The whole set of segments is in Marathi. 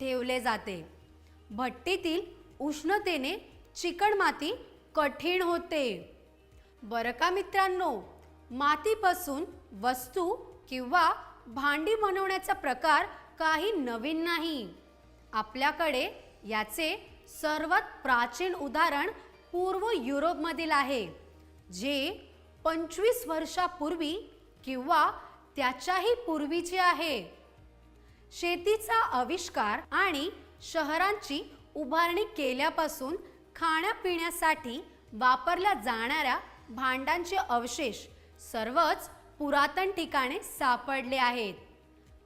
ठेवले जाते. भट्टीतील उष्णतेने चिकणमाती कठीण होते. बरं का मित्रांनो? मातीपासून वस्तू किंवा भांडी बनवण्याचा प्रकार काही नवीन नाही. आपल्याकडे याचे सर्वात प्राचीन उदाहरण पूर्व युरोपमधील आहे जे पंचवीस वर्षापूर्वी किंवा त्याच्याही पूर्वीचे आहे. शेतीचा आविष्कार आणि शहरांची उभारणी केल्यापासून खाण्यापिण्यासाठी वापरल्या जाणाऱ्या भांडांचे अवशेष सर्वच पुरातन ठिकाणे सापडले आहेत.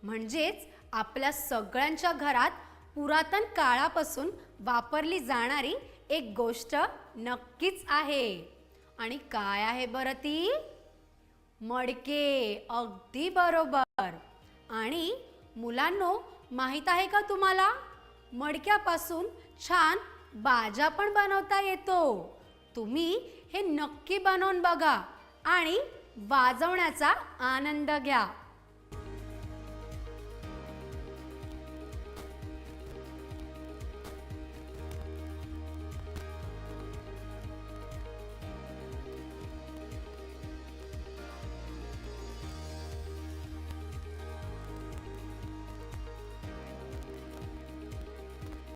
म्हणजेच आपल्या सगळ्यांच्या घरात पुरातन काळापासून वापरली जाणारी एक गोष्ट नक्कीच आहे. आणि काय आहे बरं ती? मडके अगदी बरोबर. आणि मुलांनो माहीत आहे का तुम्हाला? मडक्यापासून छान बाजा पण बनवता येतो. तुम्ही हे नक्की बनवून बघा आणि वाजवण्याचा आनंद घ्या.